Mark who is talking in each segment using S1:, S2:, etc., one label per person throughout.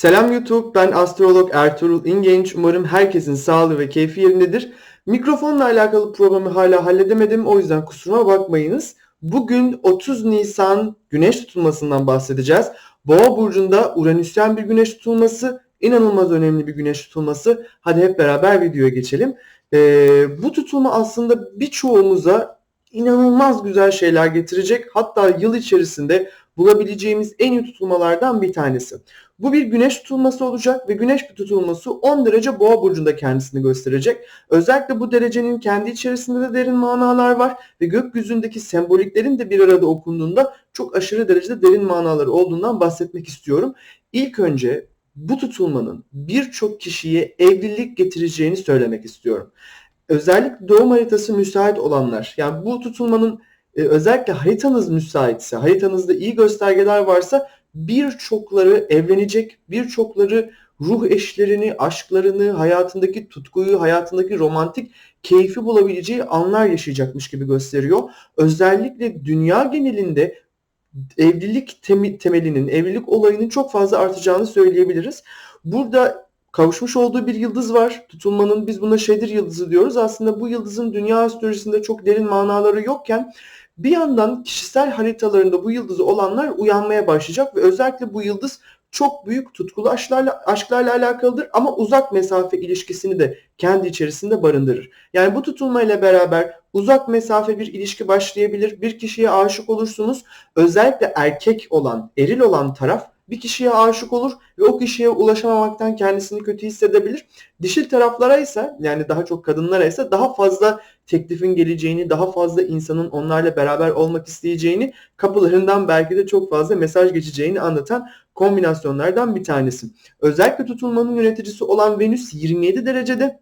S1: Selam YouTube, ben astrolog Ertuğrul İngenç. Umarım herkesin sağlığı ve keyfi yerindedir. Mikrofonla alakalı programı hala halledemedim, o yüzden kusuruma bakmayınız. Bugün 30 Nisan güneş tutulmasından bahsedeceğiz. Boğa burcunda Uranüsyen bir güneş tutulması, inanılmaz önemli bir güneş tutulması. Hadi hep beraber videoya geçelim. Ee, bu tutulma aslında birçoğumuza inanılmaz güzel şeyler getirecek. Hatta yıl içerisinde bulabileceğimiz en iyi tutulmalardan bir tanesi. Bu bir güneş tutulması olacak ve güneş tutulması 10 derece boğa burcunda kendisini gösterecek. Özellikle bu derecenin kendi içerisinde de derin manalar var ve gökyüzündeki semboliklerin de bir arada okunduğunda çok aşırı derecede derin manaları olduğundan bahsetmek istiyorum. İlk önce bu tutulmanın birçok kişiye evlilik getireceğini söylemek istiyorum. Özellikle doğum haritası müsait olanlar, yani bu tutulmanın e, özellikle haritanız müsaitse, haritanızda iyi göstergeler varsa birçokları evlenecek, birçokları ruh eşlerini, aşklarını, hayatındaki tutkuyu, hayatındaki romantik keyfi bulabileceği anlar yaşayacakmış gibi gösteriyor. Özellikle dünya genelinde evlilik temelinin, evlilik olayının çok fazla artacağını söyleyebiliriz. Burada kavuşmuş olduğu bir yıldız var. Tutulmanın biz buna Şedir yıldızı diyoruz. Aslında bu yıldızın dünya astrolojisinde çok derin manaları yokken bir yandan kişisel haritalarında bu yıldızı olanlar uyanmaya başlayacak ve özellikle bu yıldız çok büyük tutkulu aşklarla, aşklarla alakalıdır ama uzak mesafe ilişkisini de kendi içerisinde barındırır. Yani bu tutulmayla beraber uzak mesafe bir ilişki başlayabilir. Bir kişiye aşık olursunuz. Özellikle erkek olan, eril olan taraf bir kişiye aşık olur ve o kişiye ulaşamamaktan kendisini kötü hissedebilir. Dişil taraflara ise yani daha çok kadınlara ise daha fazla teklifin geleceğini, daha fazla insanın onlarla beraber olmak isteyeceğini, kapılarından belki de çok fazla mesaj geçeceğini anlatan kombinasyonlardan bir tanesi. Özellikle tutulmanın yöneticisi olan Venüs 27 derecede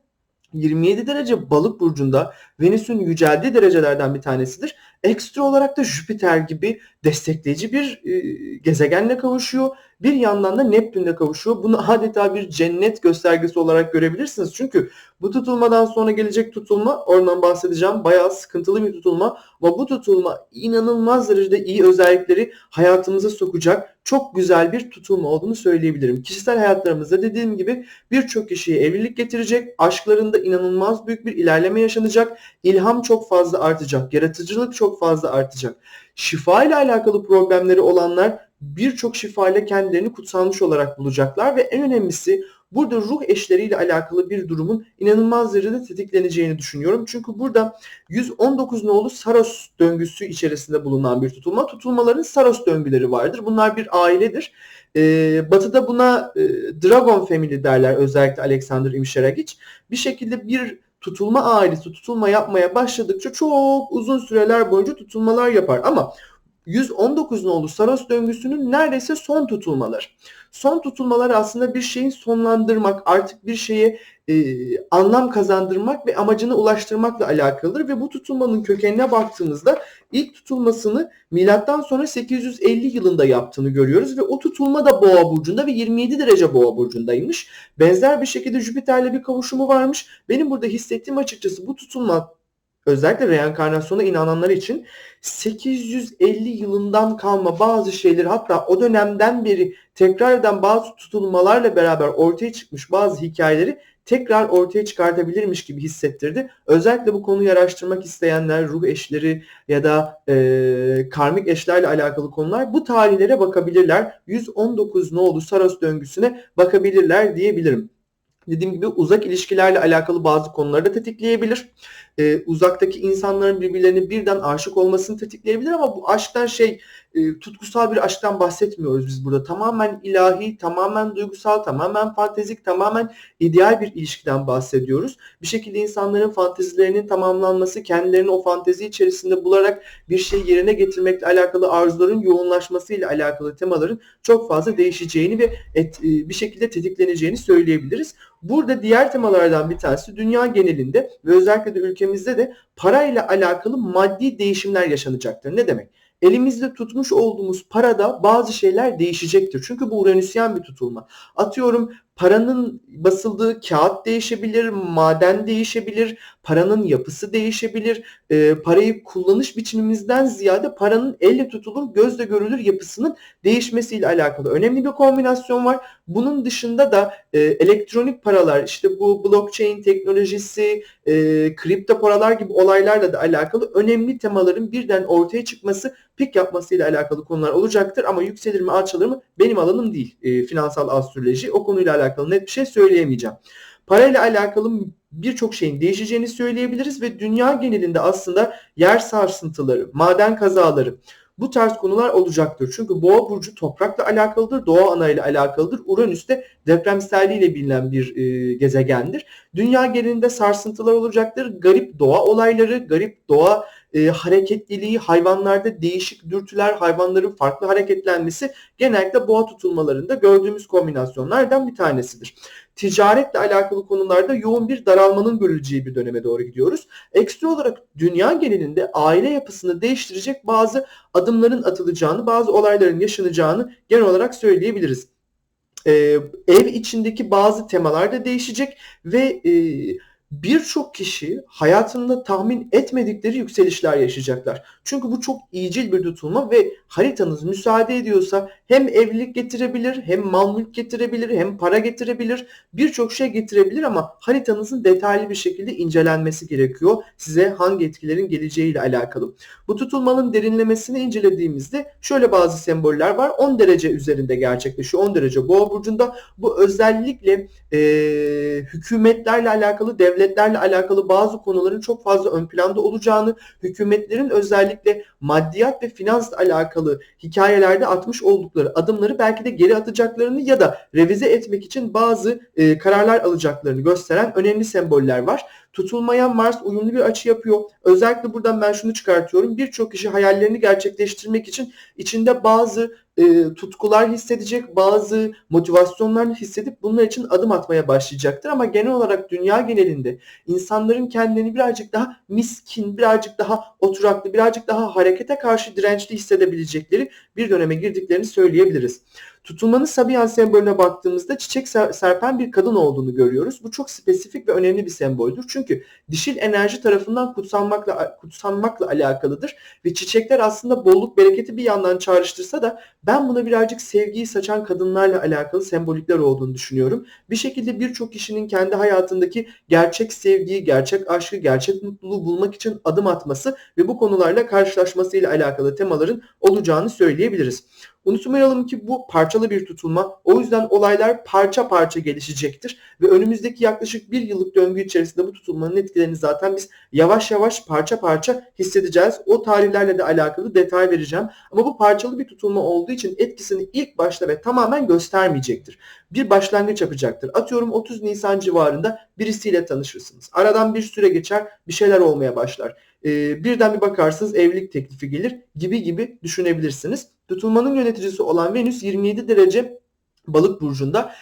S1: 27 derece balık burcunda Venüs'ün yüceldiği derecelerden bir tanesidir. Ekstra olarak da Jüpiter gibi destekleyici bir e, gezegenle kavuşuyor. Bir yandan da Neptün'le kavuşuyor. Bunu adeta bir cennet göstergesi olarak görebilirsiniz. Çünkü bu tutulmadan sonra gelecek tutulma, oradan bahsedeceğim, bayağı sıkıntılı bir tutulma. Bu tutulma inanılmaz derecede iyi özellikleri hayatımıza sokacak çok güzel bir tutulma olduğunu söyleyebilirim. Kişisel hayatlarımızda dediğim gibi birçok kişiye evlilik getirecek, aşklarında inanılmaz büyük bir ilerleme yaşanacak, ilham çok fazla artacak, yaratıcılık çok fazla artacak. Şifa ile alakalı problemleri olanlar birçok şifa ile kendilerini kutsanmış olarak bulacaklar ve en önemlisi burada ruh eşleriyle alakalı bir durumun inanılmaz derecede tetikleneceğini düşünüyorum. Çünkü burada 119 nolu Saros döngüsü içerisinde bulunan bir tutulma. Tutulmaların Saros döngüleri vardır. Bunlar bir ailedir. Ee, batı'da buna e, Dragon Family derler özellikle Alexander Imsheragic. Bir şekilde bir tutulma ailesi tutulma yapmaya başladıkça çok uzun süreler boyunca tutulmalar yapar. Ama 119 nolu Saros döngüsünün neredeyse son tutulmalar. Son tutulmalar aslında bir şeyin sonlandırmak, artık bir şeye e, anlam kazandırmak ve amacına ulaştırmakla alakalıdır ve bu tutulmanın kökenine baktığımızda ilk tutulmasını milattan sonra 850 yılında yaptığını görüyoruz ve o tutulma da Boğa burcunda ve 27 derece Boğa burcundaymış. Benzer bir şekilde Jüpiter'le bir kavuşumu varmış. Benim burada hissettiğim açıkçası bu tutulma özellikle reenkarnasyona inananlar için 850 yılından kalma bazı şeyleri hatta o dönemden beri tekrar eden bazı tutulmalarla beraber ortaya çıkmış bazı hikayeleri tekrar ortaya çıkartabilirmiş gibi hissettirdi. Özellikle bu konuyu araştırmak isteyenler, ruh eşleri ya da e, karmik eşlerle alakalı konular bu tarihlere bakabilirler. 119 ne oldu Saros döngüsüne bakabilirler diyebilirim dediğim gibi uzak ilişkilerle alakalı bazı konuları da tetikleyebilir. Ee, uzaktaki insanların birbirlerine birden aşık olmasını tetikleyebilir ama bu aşktan şey e, tutkusal bir aşktan bahsetmiyoruz biz burada. Tamamen ilahi, tamamen duygusal, tamamen fantezik, tamamen ideal bir ilişkiden bahsediyoruz. Bir şekilde insanların fantezilerinin tamamlanması, kendilerini o fantezi içerisinde bularak bir şey yerine getirmekle alakalı arzuların yoğunlaşması ile alakalı temaların çok fazla değişeceğini ve et, e, bir şekilde tetikleneceğini söyleyebiliriz. Burada diğer temalardan bir tanesi dünya genelinde ve özellikle de ülkemizde de parayla alakalı maddi değişimler yaşanacaktır. Ne demek? Elimizde tutmuş olduğumuz parada bazı şeyler değişecektir. Çünkü bu Uranüsyen bir tutulma. Atıyorum paranın basıldığı kağıt değişebilir, maden değişebilir, paranın yapısı değişebilir. E, parayı kullanış biçimimizden ziyade paranın elle tutulur, gözle görülür yapısının değişmesiyle alakalı önemli bir kombinasyon var. Bunun dışında da e, elektronik paralar, işte bu blockchain teknolojisi, e, kripto paralar gibi olaylarla da alakalı önemli temaların birden ortaya çıkması, pik yapmasıyla alakalı konular olacaktır. Ama yükselir mi, alçalır mı benim alanım değil. E, finansal astroloji. O konuyla alakalı net bir şey söyleyemeyeceğim. Parayla alakalı birçok şeyin değişeceğini söyleyebiliriz ve dünya genelinde aslında yer sarsıntıları, maden kazaları, bu tarz konular olacaktır. Çünkü boğa burcu toprakla alakalıdır, doğa ana ile alakalıdır. Uranüs de depremselliğiyle bilinen bir e, gezegendir. Dünya genelinde sarsıntılar olacaktır. Garip doğa olayları, garip doğa e, hareketliliği, hayvanlarda değişik dürtüler, hayvanların farklı hareketlenmesi genellikle boğa tutulmalarında gördüğümüz kombinasyonlardan bir tanesidir. Ticaretle alakalı konularda yoğun bir daralmanın görüleceği bir döneme doğru gidiyoruz. Ekstra olarak dünya genelinde aile yapısını değiştirecek bazı adımların atılacağını, bazı olayların yaşanacağını genel olarak söyleyebiliriz. Ee, ev içindeki bazı temalar da değişecek ve e, birçok kişi hayatında tahmin etmedikleri yükselişler yaşayacaklar. Çünkü bu çok iyicil bir tutulma ve haritanız müsaade ediyorsa hem evlilik getirebilir, hem mal mülk getirebilir, hem para getirebilir, birçok şey getirebilir ama haritanızın detaylı bir şekilde incelenmesi gerekiyor. Size hangi etkilerin geleceğiyle alakalı. Bu tutulmanın derinlemesini incelediğimizde şöyle bazı semboller var. 10 derece üzerinde gerçekleşiyor. 10 derece boğa burcunda. Bu özellikle e, hükümetlerle alakalı, devletlerle alakalı bazı konuların çok fazla ön planda olacağını, hükümetlerin özellikle maddiyat ve finansla alakalı hikayelerde atmış oldukları adımları belki de geri atacaklarını ya da revize etmek için bazı e, kararlar alacaklarını gösteren önemli semboller var. Tutulmaya Mars uyumlu bir açı yapıyor. Özellikle buradan ben şunu çıkartıyorum. Birçok kişi hayallerini gerçekleştirmek için içinde bazı e, tutkular hissedecek, bazı motivasyonlar hissedip bunlar için adım atmaya başlayacaktır. Ama genel olarak dünya genelinde insanların kendini birazcık daha miskin, birazcık daha oturaklı, birazcık daha harekete karşı dirençli hissedebilecekleri bir döneme girdiklerini söyleyebiliriz. Tutulmanın Sabian sembolüne baktığımızda çiçek serpen bir kadın olduğunu görüyoruz. Bu çok spesifik ve önemli bir semboldür. Çünkü dişil enerji tarafından kutsanmakla kutsanmakla alakalıdır ve çiçekler aslında bolluk bereketi bir yandan çağrıştırsa da ben buna birazcık sevgiyi saçan kadınlarla alakalı sembolikler olduğunu düşünüyorum. Bir şekilde birçok kişinin kendi hayatındaki gerçek sevgiyi, gerçek aşkı, gerçek mutluluğu bulmak için adım atması ve bu konularla karşılaşmasıyla alakalı temaların olacağını söyleyebiliriz. Unutmayalım ki bu parçalı bir tutulma. O yüzden olaylar parça parça gelişecektir. Ve önümüzdeki yaklaşık bir yıllık döngü içerisinde bu tutulmanın etkilerini zaten biz yavaş yavaş parça parça hissedeceğiz. O tarihlerle de alakalı detay vereceğim. Ama bu parçalı bir tutulma olduğu için etkisini ilk başta ve tamamen göstermeyecektir. Bir başlangıç yapacaktır. Atıyorum 30 Nisan civarında birisiyle tanışırsınız. Aradan bir süre geçer bir şeyler olmaya başlar. Ee, birden bir bakarsınız evlilik teklifi gelir gibi gibi düşünebilirsiniz. Tutulmanın yöneticisi olan Venüs 27 derece balık burcunda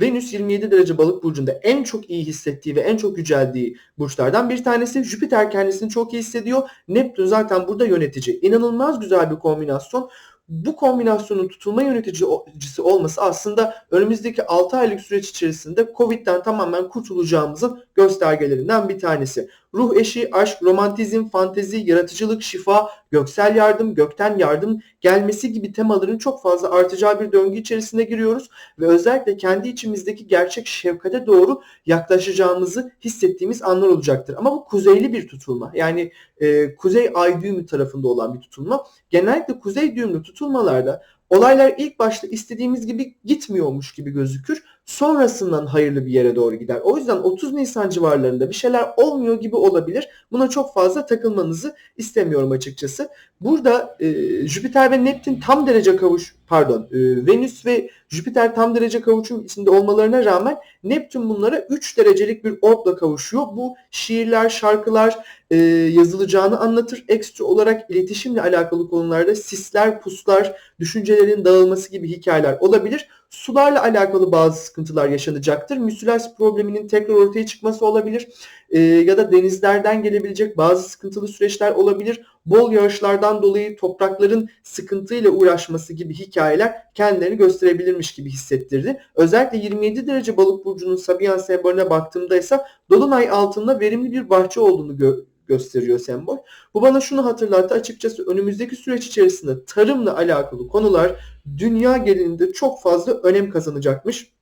S1: Venüs 27 derece balık burcunda en çok iyi hissettiği ve en çok yüceldiği burçlardan bir tanesi. Jüpiter kendisini çok iyi hissediyor. Neptün zaten burada yönetici. İnanılmaz güzel bir kombinasyon bu kombinasyonun tutulma yöneticisi olması aslında önümüzdeki 6 aylık süreç içerisinde Covid'den tamamen kurtulacağımızın göstergelerinden bir tanesi. Ruh eşi, aşk, romantizm, fantezi, yaratıcılık, şifa, göksel yardım, gökten yardım gelmesi gibi temaların çok fazla artacağı bir döngü içerisine giriyoruz ve özellikle kendi içimizdeki gerçek şefkate doğru yaklaşacağımızı hissettiğimiz anlar olacaktır. Ama bu kuzeyli bir tutulma. Yani e, kuzey ay düğümü tarafında olan bir tutulma. Genellikle kuzey düğümlü tutulmalarda olaylar ilk başta istediğimiz gibi gitmiyormuş gibi gözükür sonrasından hayırlı bir yere doğru gider. O yüzden 30 Nisan civarlarında bir şeyler olmuyor gibi olabilir. Buna çok fazla takılmanızı istemiyorum açıkçası. Burada e, Jüpiter ve Neptün tam derece kavuş pardon e, Venüs ve Jüpiter tam derece kavuşum içinde olmalarına rağmen Neptün bunlara 3 derecelik bir orbla kavuşuyor. Bu şiirler, şarkılar e, yazılacağını anlatır. Ekstra olarak iletişimle alakalı konularda sisler, puslar, düşüncelerin dağılması gibi hikayeler olabilir. Sularla alakalı bazı sıkıntılar yaşanacaktır. Müsilaj probleminin tekrar ortaya çıkması olabilir. E, ya da denizlerden gelebilecek bazı sıkıntılı süreçler olabilir. Bol yağışlardan dolayı toprakların sıkıntıyla uğraşması gibi hikayeler kendilerini gösterebilirmiş gibi hissettirdi. Özellikle 27 derece balık burcunun Sabian sembolüne baktığımda ise dolunay altında verimli bir bahçe olduğunu gö- gösteriyor sembol. Bu bana şunu hatırlattı açıkçası önümüzdeki süreç içerisinde tarımla alakalı konular dünya genelinde çok fazla önem kazanacakmış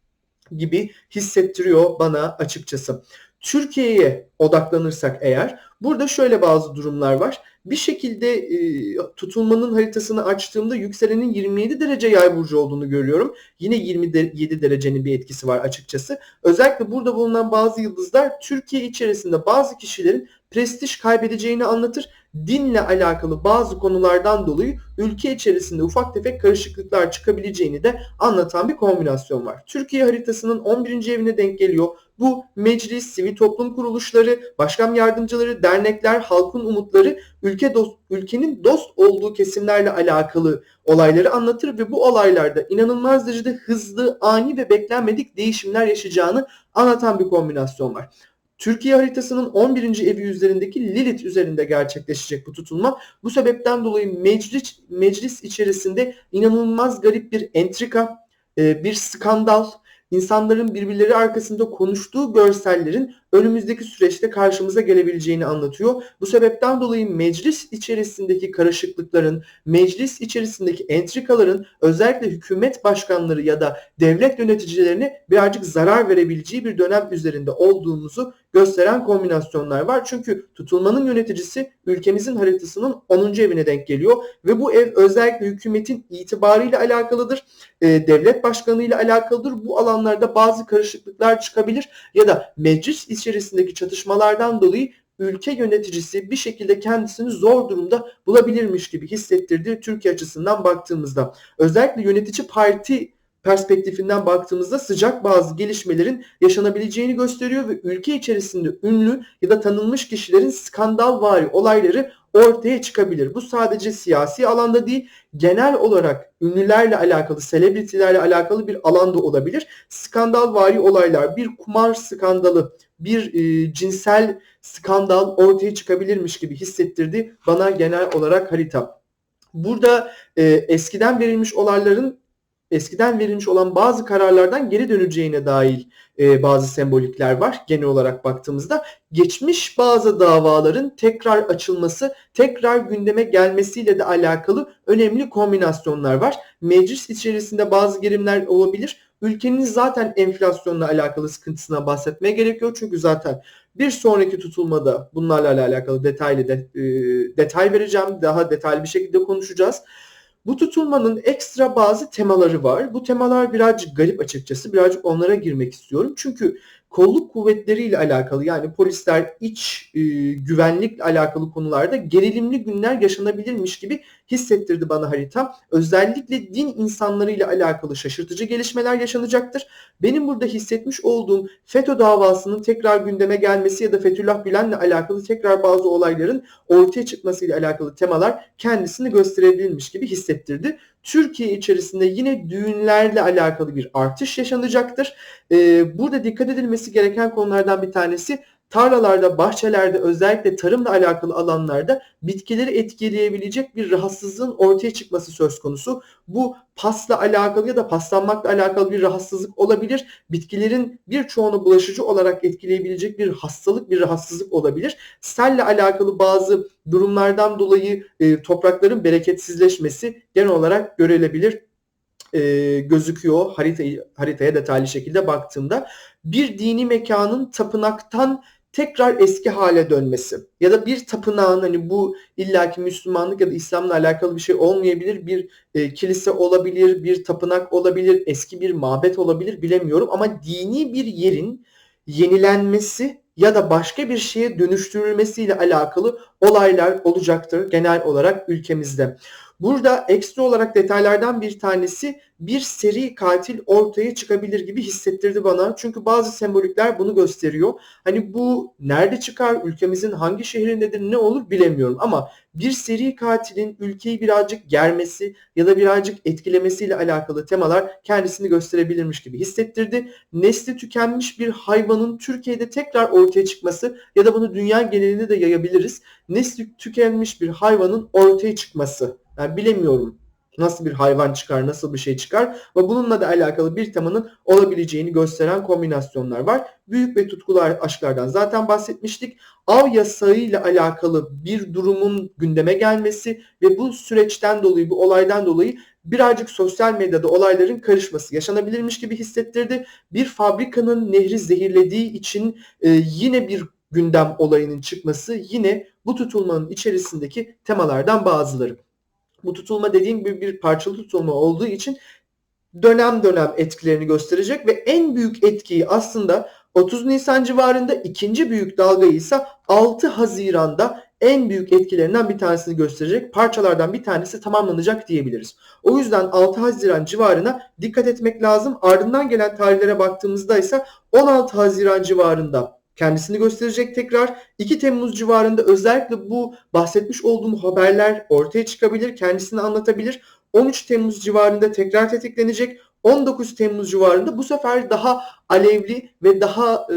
S1: gibi hissettiriyor bana açıkçası. Türkiye'ye odaklanırsak eğer burada şöyle bazı durumlar var. Bir şekilde e, tutulmanın haritasını açtığımda yükselenin 27 derece yay burcu olduğunu görüyorum. Yine 27 derecenin bir etkisi var açıkçası. Özellikle burada bulunan bazı yıldızlar Türkiye içerisinde bazı kişilerin prestij kaybedeceğini anlatır. Dinle alakalı bazı konulardan dolayı ülke içerisinde ufak tefek karışıklıklar çıkabileceğini de anlatan bir kombinasyon var. Türkiye haritasının 11. evine denk geliyor. Bu meclis, sivil toplum kuruluşları, başkan yardımcıları, dernekler, halkın umutları ülke dost, ülkenin dost olduğu kesimlerle alakalı olayları anlatır ve bu olaylarda inanılmaz derecede hızlı, ani ve beklenmedik değişimler yaşayacağını anlatan bir kombinasyon var. Türkiye haritasının 11. evi üzerindeki Lilith üzerinde gerçekleşecek bu tutulma. Bu sebepten dolayı meclis, meclis içerisinde inanılmaz garip bir entrika, e, bir skandal, insanların birbirleri arkasında konuştuğu görsellerin önümüzdeki süreçte karşımıza gelebileceğini anlatıyor. Bu sebepten dolayı meclis içerisindeki karışıklıkların, meclis içerisindeki entrikaların özellikle hükümet başkanları ya da devlet yöneticilerine birazcık zarar verebileceği bir dönem üzerinde olduğumuzu gösteren kombinasyonlar var. Çünkü tutulmanın yöneticisi ülkemizin haritasının 10. evine denk geliyor ve bu ev özellikle hükümetin itibarıyla alakalıdır. E, devlet başkanıyla alakalıdır. Bu alanlarda bazı karışıklıklar çıkabilir ya da meclis içerisindeki çatışmalardan dolayı ülke yöneticisi bir şekilde kendisini zor durumda bulabilirmiş gibi hissettirdi Türkiye açısından baktığımızda. Özellikle yönetici parti perspektifinden baktığımızda sıcak bazı gelişmelerin yaşanabileceğini gösteriyor ve ülke içerisinde ünlü ya da tanınmış kişilerin skandal vari olayları ortaya çıkabilir. Bu sadece siyasi alanda değil, genel olarak ünlülerle alakalı, selebritilerle alakalı bir alanda olabilir. Skandal vari olaylar, bir kumar skandalı, bir e, cinsel skandal ortaya çıkabilirmiş gibi hissettirdi bana genel olarak harita. Burada e, eskiden verilmiş olayların eskiden verilmiş olan bazı kararlardan geri döneceğine dair e, bazı sembolikler var genel olarak baktığımızda. Geçmiş bazı davaların tekrar açılması, tekrar gündeme gelmesiyle de alakalı önemli kombinasyonlar var. Meclis içerisinde bazı gerimler olabilir. Ülkenin zaten enflasyonla alakalı sıkıntısına bahsetmeye gerekiyor. Çünkü zaten bir sonraki tutulmada bunlarla alakalı detaylı de, e, detay vereceğim. Daha detaylı bir şekilde konuşacağız. Bu tutulmanın ekstra bazı temaları var. Bu temalar birazcık garip açıkçası. Birazcık onlara girmek istiyorum. Çünkü kolluk kuvvetleriyle alakalı yani polisler iç e, güvenlikle alakalı konularda gerilimli günler yaşanabilirmiş gibi hissettirdi bana harita. Özellikle din insanlarıyla alakalı şaşırtıcı gelişmeler yaşanacaktır. Benim burada hissetmiş olduğum FETÖ davasının tekrar gündeme gelmesi ya da Fethullah Gülen'le alakalı tekrar bazı olayların ortaya çıkmasıyla alakalı temalar kendisini gösterebilirmiş gibi hissettirdi. Türkiye içerisinde yine düğünlerle alakalı bir artış yaşanacaktır. Ee, burada dikkat edilmesi gereken konulardan bir tanesi tarlalarda, bahçelerde özellikle tarımla alakalı alanlarda bitkileri etkileyebilecek bir rahatsızlığın ortaya çıkması söz konusu. Bu pasla alakalı ya da paslanmakla alakalı bir rahatsızlık olabilir. Bitkilerin birçoğunu bulaşıcı olarak etkileyebilecek bir hastalık, bir rahatsızlık olabilir. Selle alakalı bazı durumlardan dolayı e, toprakların bereketsizleşmesi genel olarak görülebilir e, gözüküyor haritayı, haritaya detaylı şekilde baktığımda. Bir dini mekanın tapınaktan tekrar eski hale dönmesi ya da bir tapınağın hani bu illaki Müslümanlık ya da İslam'la alakalı bir şey olmayabilir bir e, kilise olabilir bir tapınak olabilir eski bir mabet olabilir bilemiyorum ama dini bir yerin yenilenmesi ya da başka bir şeye dönüştürülmesiyle alakalı olaylar olacaktır genel olarak ülkemizde. Burada ekstra olarak detaylardan bir tanesi bir seri katil ortaya çıkabilir gibi hissettirdi bana. Çünkü bazı sembolikler bunu gösteriyor. Hani bu nerede çıkar, ülkemizin hangi şehrindedir, ne olur bilemiyorum. Ama bir seri katilin ülkeyi birazcık germesi ya da birazcık etkilemesiyle alakalı temalar kendisini gösterebilirmiş gibi hissettirdi. Nesli tükenmiş bir hayvanın Türkiye'de tekrar ortaya çıkması ya da bunu dünya genelinde de yayabiliriz. Nesli tükenmiş bir hayvanın ortaya çıkması. Yani bilemiyorum nasıl bir hayvan çıkar, nasıl bir şey çıkar ve bununla da alakalı bir temanın olabileceğini gösteren kombinasyonlar var. Büyük ve tutkulu aşklardan zaten bahsetmiştik. Av yasağı ile alakalı bir durumun gündeme gelmesi ve bu süreçten dolayı, bu olaydan dolayı birazcık sosyal medyada olayların karışması yaşanabilirmiş gibi hissettirdi. Bir fabrikanın nehri zehirlediği için e, yine bir gündem olayının çıkması yine bu tutulmanın içerisindeki temalardan bazıları. Bu tutulma dediğim gibi bir parçalı tutulma olduğu için dönem dönem etkilerini gösterecek ve en büyük etkiyi aslında 30 Nisan civarında ikinci büyük dalgayı ise 6 Haziran'da en büyük etkilerinden bir tanesini gösterecek parçalardan bir tanesi tamamlanacak diyebiliriz. O yüzden 6 Haziran civarına dikkat etmek lazım. Ardından gelen tarihlere baktığımızda ise 16 Haziran civarında kendisini gösterecek tekrar. 2 Temmuz civarında özellikle bu bahsetmiş olduğum haberler ortaya çıkabilir, kendisini anlatabilir. 13 Temmuz civarında tekrar tetiklenecek. 19 Temmuz civarında bu sefer daha alevli ve daha e,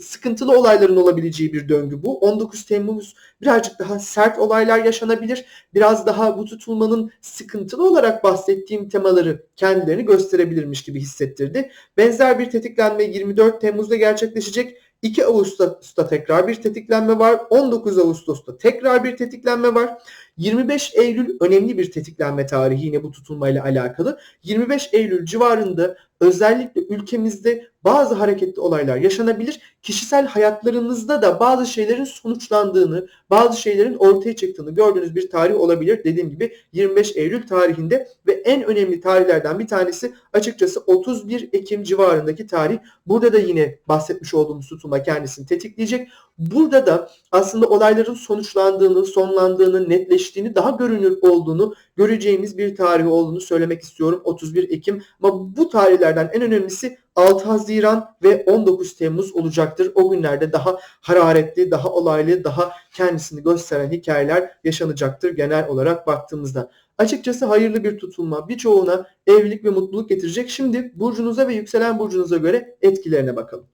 S1: sıkıntılı olayların olabileceği bir döngü bu. 19 Temmuz birazcık daha sert olaylar yaşanabilir. Biraz daha bu tutulmanın sıkıntılı olarak bahsettiğim temaları kendilerini gösterebilirmiş gibi hissettirdi. Benzer bir tetiklenme 24 Temmuz'da gerçekleşecek. 2 Ağustos'ta tekrar bir tetiklenme var. 19 Ağustos'ta tekrar bir tetiklenme var. 25 Eylül önemli bir tetiklenme tarihi yine bu tutulmayla alakalı. 25 Eylül civarında özellikle ülkemizde bazı hareketli olaylar yaşanabilir. Kişisel hayatlarınızda da bazı şeylerin sonuçlandığını, bazı şeylerin ortaya çıktığını gördüğünüz bir tarih olabilir. Dediğim gibi 25 Eylül tarihinde ve en önemli tarihlerden bir tanesi açıkçası 31 Ekim civarındaki tarih. Burada da yine bahsetmiş olduğumuz tutulma kendisini tetikleyecek. Burada da aslında olayların sonuçlandığını, sonlandığını, netleştiğini, daha görünür olduğunu göreceğimiz bir tarih olduğunu söylemek istiyorum. 31 Ekim ama bu tarihlerden en önemlisi 6 Haziran ve 19 Temmuz olacaktır. O günlerde daha hararetli, daha olaylı, daha kendisini gösteren hikayeler yaşanacaktır genel olarak baktığımızda. Açıkçası hayırlı bir tutulma birçoğuna evlilik ve mutluluk getirecek. Şimdi burcunuza ve yükselen burcunuza göre etkilerine bakalım.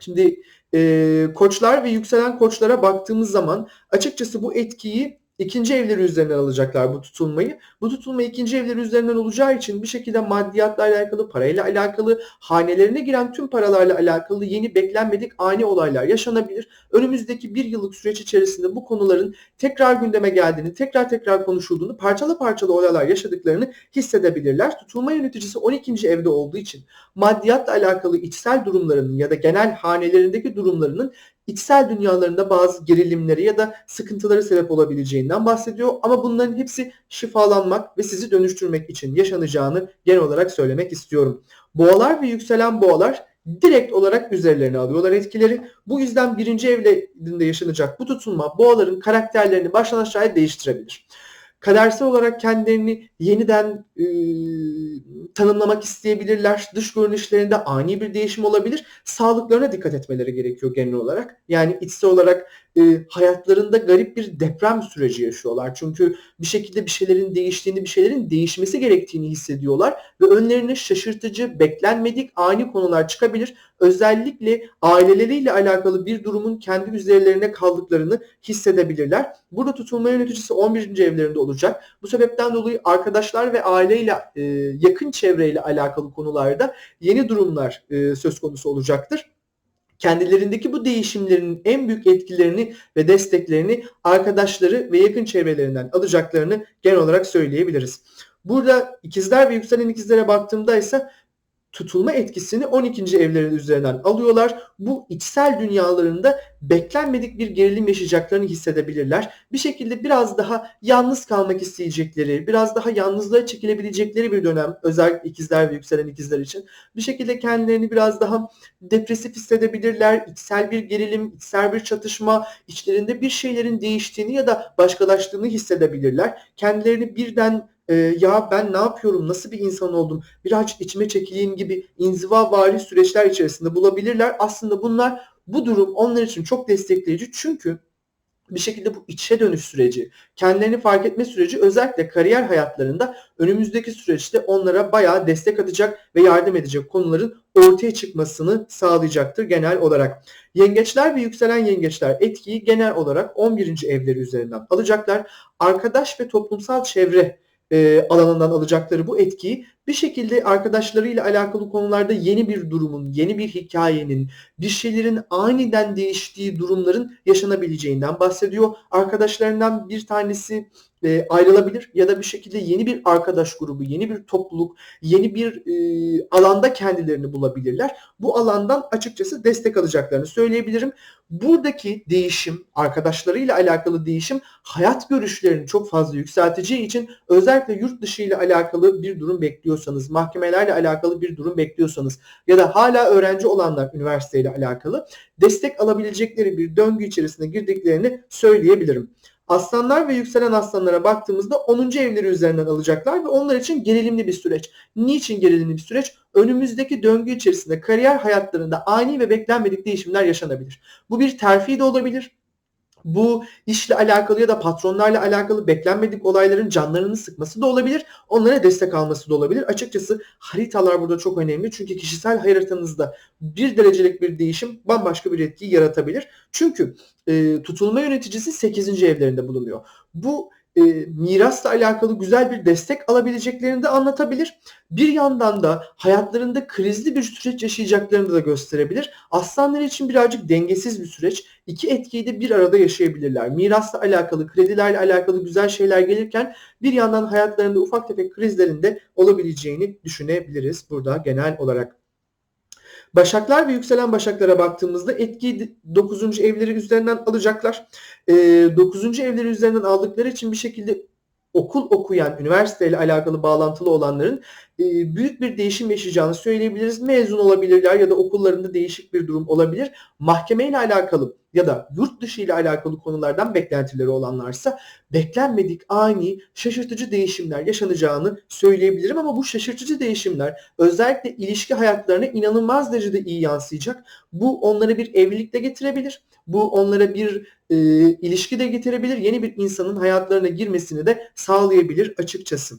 S1: Şimdi e, koçlar ve yükselen koçlara baktığımız zaman açıkçası bu etkiyi ikinci evleri üzerinden alacaklar bu tutulmayı. Bu tutulma ikinci evleri üzerinden olacağı için bir şekilde maddiyatla alakalı, parayla alakalı, hanelerine giren tüm paralarla alakalı yeni beklenmedik ani olaylar yaşanabilir. Önümüzdeki bir yıllık süreç içerisinde bu konuların tekrar gündeme geldiğini, tekrar tekrar konuşulduğunu, parçalı parçalı olaylar yaşadıklarını hissedebilirler. Tutulma yöneticisi 12. evde olduğu için maddiyatla alakalı içsel durumlarının ya da genel hanelerindeki durumlarının içsel dünyalarında bazı gerilimleri ya da sıkıntıları sebep olabileceğinden bahsediyor. Ama bunların hepsi şifalanmak ve sizi dönüştürmek için yaşanacağını genel olarak söylemek istiyorum. Boğalar ve yükselen boğalar direkt olarak üzerlerine alıyorlar etkileri. Bu yüzden birinci evlerinde yaşanacak bu tutulma boğaların karakterlerini baştan aşağıya değiştirebilir kadersel olarak kendilerini yeniden e, tanımlamak isteyebilirler. Dış görünüşlerinde ani bir değişim olabilir. Sağlıklarına dikkat etmeleri gerekiyor genel olarak. Yani içsel olarak e, hayatlarında garip bir deprem süreci yaşıyorlar. Çünkü bir şekilde bir şeylerin değiştiğini, bir şeylerin değişmesi gerektiğini hissediyorlar ve önlerine şaşırtıcı, beklenmedik ani konular çıkabilir. Özellikle aileleriyle alakalı bir durumun kendi üzerlerine kaldıklarını hissedebilirler. Burada tutulma yöneticisi 11. evlerinde olacak. Bu sebepten dolayı arkadaşlar ve aileyle e, yakın çevreyle alakalı konularda yeni durumlar e, söz konusu olacaktır kendilerindeki bu değişimlerin en büyük etkilerini ve desteklerini arkadaşları ve yakın çevrelerinden alacaklarını genel olarak söyleyebiliriz. Burada ikizler ve yükselen ikizlere baktığımda ise tutulma etkisini 12. evlerin üzerinden alıyorlar. Bu içsel dünyalarında beklenmedik bir gerilim yaşayacaklarını hissedebilirler. Bir şekilde biraz daha yalnız kalmak isteyecekleri, biraz daha yalnızlığa çekilebilecekleri bir dönem özellikle ikizler ve yükselen ikizler için. Bir şekilde kendilerini biraz daha depresif hissedebilirler. İçsel bir gerilim, içsel bir çatışma, içlerinde bir şeylerin değiştiğini ya da başkalaştığını hissedebilirler. Kendilerini birden e, ya ben ne yapıyorum, nasıl bir insan oldum, birazcık içime çekileyim gibi inziva vari süreçler içerisinde bulabilirler. Aslında bunlar bu durum onlar için çok destekleyici çünkü bir şekilde bu içe dönüş süreci, kendilerini fark etme süreci özellikle kariyer hayatlarında önümüzdeki süreçte onlara bayağı destek atacak ve yardım edecek konuların ortaya çıkmasını sağlayacaktır genel olarak. Yengeçler ve yükselen yengeçler etkiyi genel olarak 11. evleri üzerinden alacaklar. Arkadaş ve toplumsal çevre e, alanından alacakları bu etkiyi bir şekilde arkadaşlarıyla alakalı konularda yeni bir durumun, yeni bir hikayenin, bir şeylerin aniden değiştiği durumların yaşanabileceğinden bahsediyor. Arkadaşlarından bir tanesi e, ayrılabilir ya da bir şekilde yeni bir arkadaş grubu, yeni bir topluluk, yeni bir e, alanda kendilerini bulabilirler. Bu alandan açıkçası destek alacaklarını söyleyebilirim. Buradaki değişim, arkadaşlarıyla alakalı değişim hayat görüşlerini çok fazla yükselteceği için özellikle yurt dışı ile alakalı bir durum bekliyorsanız, mahkemelerle alakalı bir durum bekliyorsanız ya da hala öğrenci olanlar üniversiteyle alakalı destek alabilecekleri bir döngü içerisine girdiklerini söyleyebilirim. Aslanlar ve yükselen aslanlara baktığımızda 10. evleri üzerinden alacaklar ve onlar için gerilimli bir süreç. Niçin gerilimli bir süreç? Önümüzdeki döngü içerisinde kariyer hayatlarında ani ve beklenmedik değişimler yaşanabilir. Bu bir terfi de olabilir, bu işle alakalı ya da patronlarla alakalı beklenmedik olayların canlarını sıkması da olabilir. Onlara destek alması da olabilir. Açıkçası haritalar burada çok önemli. Çünkü kişisel haritanızda bir derecelik bir değişim bambaşka bir etkiyi yaratabilir. Çünkü e, tutulma yöneticisi 8. evlerinde bulunuyor. Bu e, mirasla alakalı güzel bir destek alabileceklerini de anlatabilir. Bir yandan da hayatlarında krizli bir süreç yaşayacaklarını da gösterebilir. Aslanlar için birazcık dengesiz bir süreç. İki etkiyi de bir arada yaşayabilirler. Mirasla alakalı, kredilerle alakalı güzel şeyler gelirken bir yandan hayatlarında ufak tefek krizlerin de olabileceğini düşünebiliriz burada genel olarak. Başaklar ve yükselen başaklara baktığımızda etkiyi 9. evleri üzerinden alacaklar. E, 9. evleri üzerinden aldıkları için bir şekilde okul okuyan, üniversiteyle alakalı bağlantılı olanların e, büyük bir değişim yaşayacağını söyleyebiliriz. Mezun olabilirler ya da okullarında değişik bir durum olabilir. Mahkemeyle alakalı ya da yurt dışı ile alakalı konulardan beklentileri olanlarsa beklenmedik ani şaşırtıcı değişimler yaşanacağını söyleyebilirim ama bu şaşırtıcı değişimler özellikle ilişki hayatlarına inanılmaz derecede iyi yansıyacak. Bu onlara bir evlilik de getirebilir. Bu onlara bir e, ilişki de getirebilir. Yeni bir insanın hayatlarına girmesini de sağlayabilir açıkçası.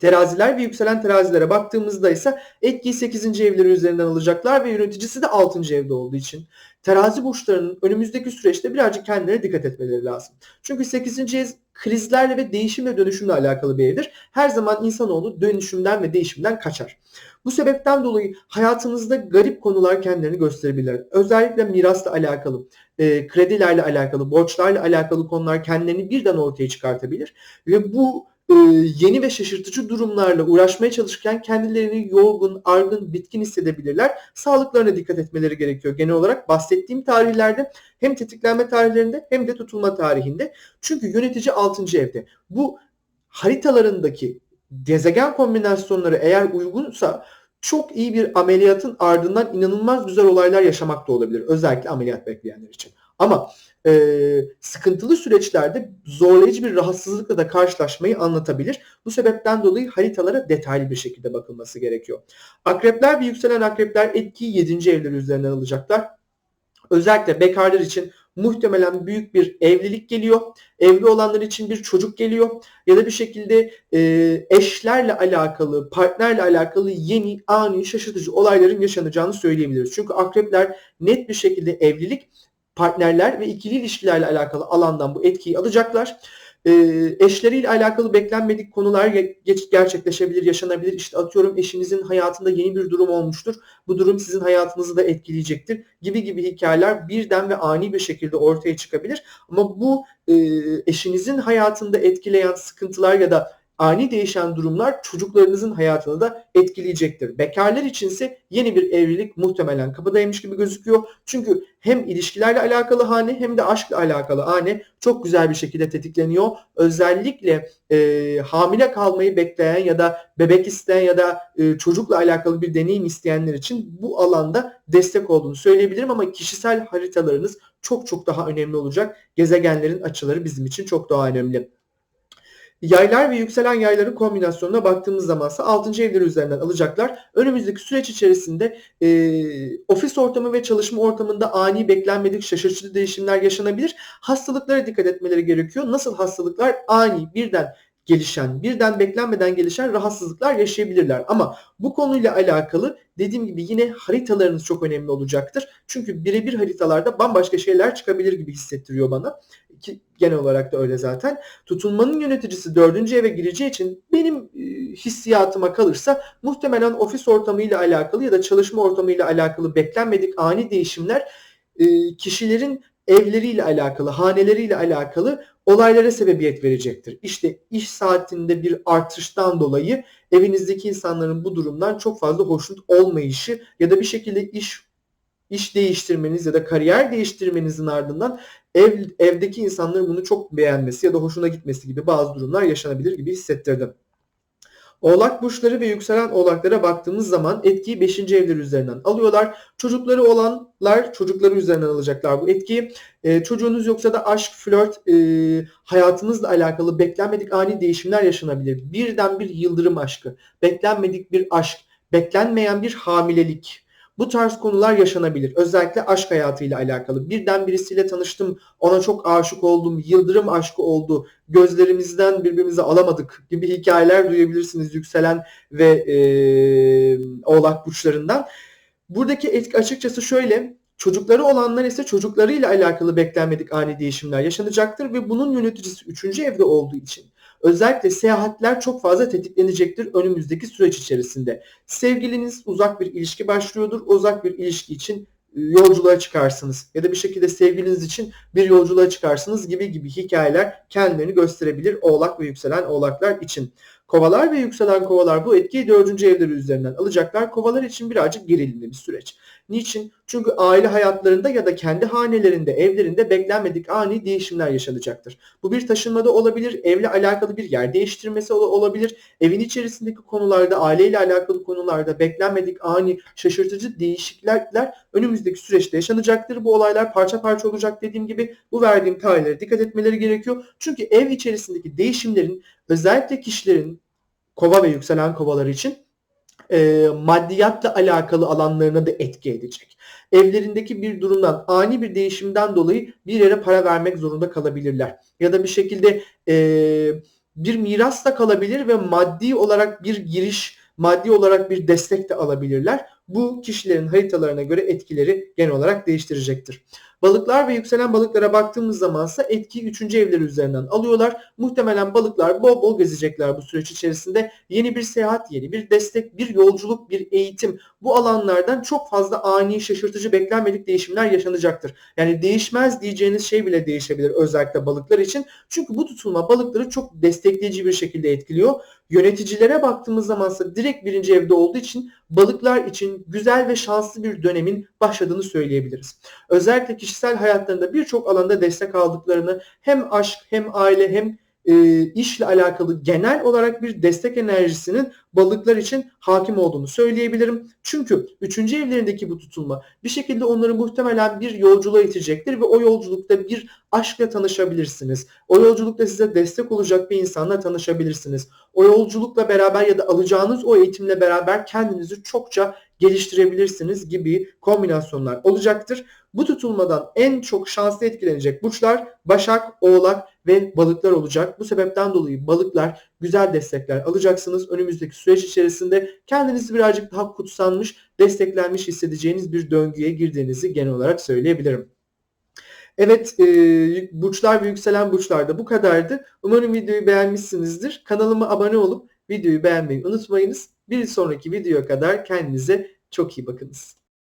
S1: Teraziler ve yükselen terazilere baktığımızda ise etkiyi 8. evleri üzerinden alacaklar ve yöneticisi de 6. evde olduğu için terazi burçlarının önümüzdeki süreçte birazcık kendilerine dikkat etmeleri lazım. Çünkü 8. ev krizlerle ve değişim ve dönüşümle alakalı bir evdir. Her zaman insanoğlu dönüşümden ve değişimden kaçar. Bu sebepten dolayı hayatınızda garip konular kendilerini gösterebilirler. Özellikle mirasla alakalı, e, kredilerle alakalı, borçlarla alakalı konular kendilerini birden ortaya çıkartabilir. Ve bu e, yeni ve şaşırtıcı durumlarla uğraşmaya çalışırken kendilerini yorgun, argın, bitkin hissedebilirler. Sağlıklarına dikkat etmeleri gerekiyor. Genel olarak bahsettiğim tarihlerde hem tetiklenme tarihlerinde hem de tutulma tarihinde. Çünkü yönetici 6. evde. Bu haritalarındaki gezegen kombinasyonları eğer uygunsa çok iyi bir ameliyatın ardından inanılmaz güzel olaylar yaşamak da olabilir. Özellikle ameliyat bekleyenler için. Ama e, sıkıntılı süreçlerde zorlayıcı bir rahatsızlıkla da karşılaşmayı anlatabilir. Bu sebepten dolayı haritalara detaylı bir şekilde bakılması gerekiyor. Akrepler ve yükselen akrepler etkiyi 7. evleri üzerinden alacaklar. Özellikle bekarlar için muhtemelen büyük bir evlilik geliyor. Evli olanlar için bir çocuk geliyor. Ya da bir şekilde e, eşlerle alakalı, partnerle alakalı yeni, ani, şaşırtıcı olayların yaşanacağını söyleyebiliriz. Çünkü akrepler net bir şekilde evlilik partnerler ve ikili ilişkilerle alakalı alandan bu etkiyi alacaklar. E, eşleriyle alakalı beklenmedik konular geç, gerçekleşebilir, yaşanabilir. İşte atıyorum eşinizin hayatında yeni bir durum olmuştur. Bu durum sizin hayatınızı da etkileyecektir. Gibi gibi hikayeler birden ve ani bir şekilde ortaya çıkabilir. Ama bu e, eşinizin hayatında etkileyen sıkıntılar ya da ani değişen durumlar çocuklarınızın hayatını da etkileyecektir. Bekarlar içinse yeni bir evlilik muhtemelen kapıdaymış gibi gözüküyor. Çünkü hem ilişkilerle alakalı hane hem de aşkla alakalı hane çok güzel bir şekilde tetikleniyor. Özellikle e, hamile kalmayı bekleyen ya da bebek isteyen ya da e, çocukla alakalı bir deneyim isteyenler için bu alanda destek olduğunu söyleyebilirim ama kişisel haritalarınız çok çok daha önemli olacak. Gezegenlerin açıları bizim için çok daha önemli. Yaylar ve yükselen yayların kombinasyonuna baktığımız zaman ise 6. evleri üzerinden alacaklar. Önümüzdeki süreç içerisinde e, ofis ortamı ve çalışma ortamında ani beklenmedik şaşırtıcı değişimler yaşanabilir. Hastalıklara dikkat etmeleri gerekiyor. Nasıl hastalıklar? Ani birden gelişen, birden beklenmeden gelişen rahatsızlıklar yaşayabilirler. Ama bu konuyla alakalı dediğim gibi yine haritalarınız çok önemli olacaktır. Çünkü birebir haritalarda bambaşka şeyler çıkabilir gibi hissettiriyor bana. Ki genel olarak da öyle zaten. Tutulmanın yöneticisi dördüncü eve gireceği için benim e, hissiyatıma kalırsa muhtemelen ofis ortamıyla alakalı ya da çalışma ortamıyla alakalı beklenmedik ani değişimler e, kişilerin evleriyle alakalı, haneleriyle alakalı olaylara sebebiyet verecektir. İşte iş saatinde bir artıştan dolayı evinizdeki insanların bu durumdan çok fazla hoşnut olmayışı ya da bir şekilde iş iş değiştirmeniz ya da kariyer değiştirmenizin ardından ev, evdeki insanların bunu çok beğenmesi ya da hoşuna gitmesi gibi bazı durumlar yaşanabilir gibi hissettirdim. Oğlak burçları ve yükselen oğlaklara baktığımız zaman etkiyi 5. evler üzerinden alıyorlar. Çocukları olanlar çocukları üzerinden alacaklar bu etkiyi. Ee, çocuğunuz yoksa da aşk, flört, e, hayatınızla alakalı beklenmedik ani değişimler yaşanabilir. Birden bir yıldırım aşkı, beklenmedik bir aşk, beklenmeyen bir hamilelik, bu tarz konular yaşanabilir. Özellikle aşk hayatıyla alakalı. Birden birisiyle tanıştım, ona çok aşık oldum, yıldırım aşkı oldu, gözlerimizden birbirimizi alamadık gibi hikayeler duyabilirsiniz yükselen ve e, oğlak burçlarından. Buradaki etki açıkçası şöyle, Çocukları olanlar ise çocuklarıyla alakalı beklenmedik ani değişimler yaşanacaktır ve bunun yöneticisi 3. evde olduğu için Özellikle seyahatler çok fazla tetiklenecektir önümüzdeki süreç içerisinde. Sevgiliniz uzak bir ilişki başlıyordur. Uzak bir ilişki için e, yolculuğa çıkarsınız ya da bir şekilde sevgiliniz için bir yolculuğa çıkarsınız gibi gibi hikayeler kendilerini gösterebilir oğlak ve yükselen oğlaklar için. Kovalar ve yükselen kovalar bu etkiyi dördüncü evleri üzerinden alacaklar. Kovalar için birazcık gerilimli bir süreç. Niçin? Çünkü aile hayatlarında ya da kendi hanelerinde, evlerinde beklenmedik ani değişimler yaşanacaktır. Bu bir taşınmada olabilir, evle alakalı bir yer değiştirmesi olabilir. Evin içerisindeki konularda, aileyle alakalı konularda beklenmedik ani şaşırtıcı değişiklikler önümüzdeki süreçte yaşanacaktır. Bu olaylar parça parça olacak dediğim gibi bu verdiğim tarihlere dikkat etmeleri gerekiyor. Çünkü ev içerisindeki değişimlerin özellikle kişilerin kova ve yükselen kovaları için e, maddiyatla alakalı alanlarına da etki edecek. Evlerindeki bir durumdan, ani bir değişimden dolayı bir yere para vermek zorunda kalabilirler. Ya da bir şekilde e, bir miras da kalabilir ve maddi olarak bir giriş, maddi olarak bir destek de alabilirler. Bu kişilerin haritalarına göre etkileri genel olarak değiştirecektir. Balıklar ve yükselen balıklara baktığımız zaman ise etkiyi 3. evleri üzerinden alıyorlar. Muhtemelen balıklar bol bol gezecekler bu süreç içerisinde. Yeni bir seyahat, yeni bir destek, bir yolculuk, bir eğitim bu alanlardan çok fazla ani, şaşırtıcı, beklenmedik değişimler yaşanacaktır. Yani değişmez diyeceğiniz şey bile değişebilir özellikle balıklar için. Çünkü bu tutulma balıkları çok destekleyici bir şekilde etkiliyor. Yöneticilere baktığımız zaman ise direkt birinci evde olduğu için balıklar için güzel ve şanslı bir dönemin başladığını söyleyebiliriz. Özellikle kişisel hayatlarında birçok alanda destek aldıklarını hem aşk hem aile hem e, işle alakalı genel olarak bir destek enerjisinin balıklar için hakim olduğunu söyleyebilirim. Çünkü 3. evlerindeki bu tutulma bir şekilde onları muhtemelen bir yolculuğa itecektir ve o yolculukta bir aşkla tanışabilirsiniz. O yolculukta size destek olacak bir insanla tanışabilirsiniz. O yolculukla beraber ya da alacağınız o eğitimle beraber kendinizi çokça geliştirebilirsiniz gibi kombinasyonlar olacaktır. Bu tutulmadan en çok şanslı etkilenecek burçlar Başak, Oğlak ve balıklar olacak. Bu sebepten dolayı balıklar güzel destekler alacaksınız. Önümüzdeki süreç içerisinde kendinizi birazcık daha kutsanmış, desteklenmiş hissedeceğiniz bir döngüye girdiğinizi genel olarak söyleyebilirim. Evet, e, burçlar ve yükselen burçlar da bu kadardı. Umarım videoyu beğenmişsinizdir. Kanalıma abone olup videoyu beğenmeyi unutmayınız. Bir sonraki videoya kadar kendinize çok iyi bakınız.